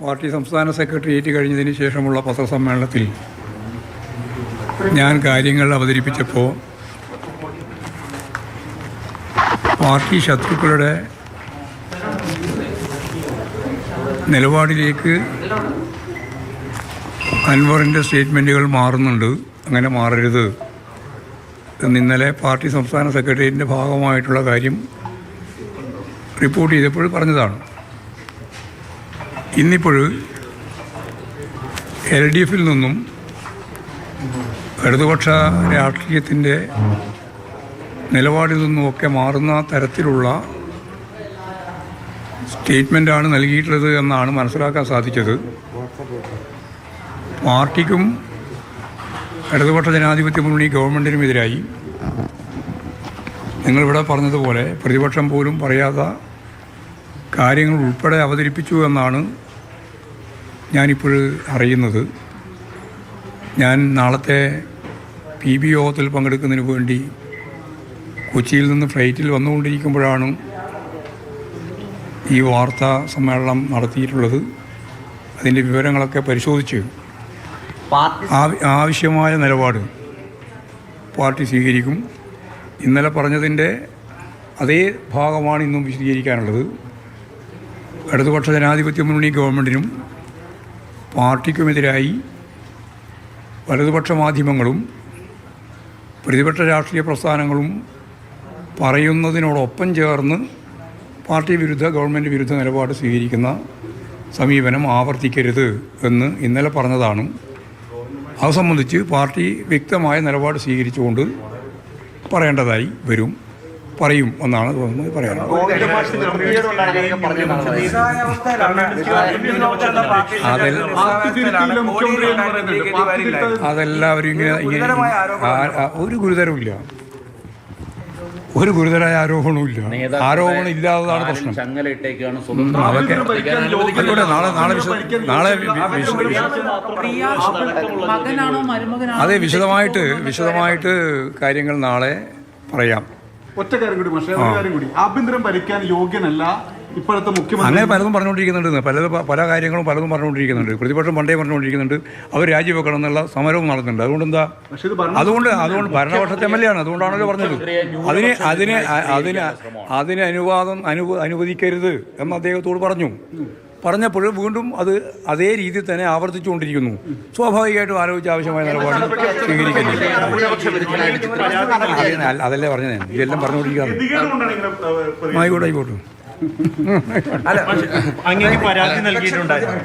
Party സംസ്ഥാന secretariat കഴിഞ്ഞതിന് ശേഷമുള്ള പത്രസമ്മേളനത്തിൽ ഞാൻ കാര്യങ്ങൾ അവതരിപ്പിച്ചപ്പോൾ പാർട്ടി ശത്രുക്കളുടെ നിലപാടിലേക്ക് അൻവറിന്റെ സ്റ്റേറ്റ്മെന്റുകൾ മാറുന്നുണ്ട്. അങ്ങനെ മാറരുത്. എന്ന് ഇന്നലെ പാർട്ടി സംസ്ഥാന സെക്രട്ടേറിയറ്റിന്റെ ഭാഗമായിട്ടുള്ള കാര്യം റിപ്പോർട്ട് ചെയ്തപ്പോൾ പറഞ്ഞതാണ്. ഇന്നിപ്പോൾ എൽ ഡി എഫിൽ നിന്നും ഇടതുപക്ഷ രാഷ്ട്രീയത്തിന്റെ നിലപാടിൽ നിന്നുമൊക്കെ മാറുന്ന തരത്തിലുള്ള സ്റ്റേറ്റ്മെന്റാണ് നൽകിയിട്ടുള്ളത് എന്നാണ് മനസ്സിലാക്കാൻ സാധിച്ചത്. പാർട്ടിക്കും ഇടതുപക്ഷ ജനാധിപത്യ മുന്നണി ഗവൺമെന്റിനുമെതിരായി നിങ്ങളിവിടെ പറഞ്ഞതുപോലെ പ്രതിപക്ഷം പോലും പറയാത്ത കാര്യങ്ങൾ ഉൾപ്പെടെ അവതരിപ്പിച്ചു എന്നാണ് ഞാനിപ്പോൾ അറിയുന്നത് ഞാൻ നാളത്തെ പി ബി യോഗത്തിൽ പങ്കെടുക്കുന്നതിന് വേണ്ടി കൊച്ചിയിൽ നിന്ന് ഫ്ലൈറ്റിൽ വന്നുകൊണ്ടിരിക്കുമ്പോഴാണ് ഈ വാർത്താ സമ്മേളനം നടത്തിയിട്ടുള്ളത്. അതിന്റെ വിവരങ്ങളൊക്കെ പരിശോധിച്ച് ആവശ്യമായ നിലപാട് പാർട്ടി സ്വീകരിക്കും. ഇന്നലെ പറഞ്ഞതിന്റെ അതേ ഭാഗമാണ് ഇന്നും വിശദീകരിക്കാനുള്ളത്. ഇടതുപക്ഷ ജനാധിപത്യ മുന്നണി ഗവൺമെന്റിനും പാർട്ടിക്കുമെതിരായി വലതുപക്ഷ മാധ്യമങ്ങളും പ്രതിപക്ഷ രാഷ്ട്രീയ പ്രസ്ഥാനങ്ങളും പറയുന്നതിനോടൊപ്പം ചേർന്ന് പാർട്ടി വിരുദ്ധ ഗവൺമെന്റ് വിരുദ്ധ നിലപാട് സ്വീകരിക്കുന്ന സമീപനം ആവർത്തിക്കരുത് എന്ന് ഇന്നലെ പറഞ്ഞതാണ്. അത് സംബന്ധിച്ച് പാർട്ടി വ്യക്തമായ നിലപാട് സ്വീകരിച്ചുകൊണ്ട് പറയേണ്ടതായി വരും. പറയും എന്നാണ് തോന്നുന്നത് പറയാനുള്ളത്. അതെല്ലാവരും ഇങ്ങനെ ഒരു ഗുരുതരായ ഒരു ഇല്ല. ആരോപണവുമില്ല ആരോപണം ഇല്ലാത്തതാണ് പ്രശ്നം. അതൊക്കെ ആയിക്കോട്ടെ നാളെ നാളെ നാളെ അതെ വിശദമായിട്ട് വിശദമായിട്ട് കാര്യങ്ങൾ നാളെ പറയാം. ഒറ്റ കാര്യം കൂടി പക്ഷേ കാര്യം കൂടി. ആഭ്യന്തരം ഭരിക്കാൻ യോഗ്യനല്ല ഇപ്പോഴത്തെ മുഖ്യമന്ത്രി. അങ്ങനെ പലതും പറഞ്ഞുകൊണ്ടിരിക്കുന്നുണ്ട്. പല പല കാര്യങ്ങളും പലതും പറഞ്ഞുകൊണ്ടിരിക്കുന്നുണ്ട്. പ്രതിപക്ഷം പണ്ടേ പറഞ്ഞുകൊണ്ടിരിക്കുന്നുണ്ട്. അവർ രാജിവെക്കണം എന്നുള്ള സമരവും നടത്തുന്നുണ്ട് അതുകൊണ്ട് എന്താ? അതുകൊണ്ട് അതുകൊണ്ട് ഭരണപക്ഷത്തെ എം എൽ എ ആണ്. അതുകൊണ്ടാണല്ലോ പറഞ്ഞത്. അതിന് അതിന് അതിന് അതിന് അനുവാദം അനുവ അനുവദിക്കരുത് എന്ന് അദ്ദേഹത്തോട് പറഞ്ഞു. പറഞ്ഞപ്പോൾ വീണ്ടും അത് അതേ രീതിയിൽ തന്നെ ആവർത്തിച്ചുകൊണ്ടിരിക്കുന്നു. സ്വാഭാവികമായിട്ടും ആലോചിച്ച് ആവശ്യമായ നിലപാട് അതിന് അതല്ലേ പറഞ്ഞത്? ഞാൻ. ഇതെല്ലാം പറഞ്ഞുകൊണ്ടിരിക്കുകയാണ്. ആയിക്കോട്ടെ ആയിക്കോട്ടെ അങ്ങേക്ക് പരാതി നൽകിയിട്ടുണ്ടായിരുന്നു.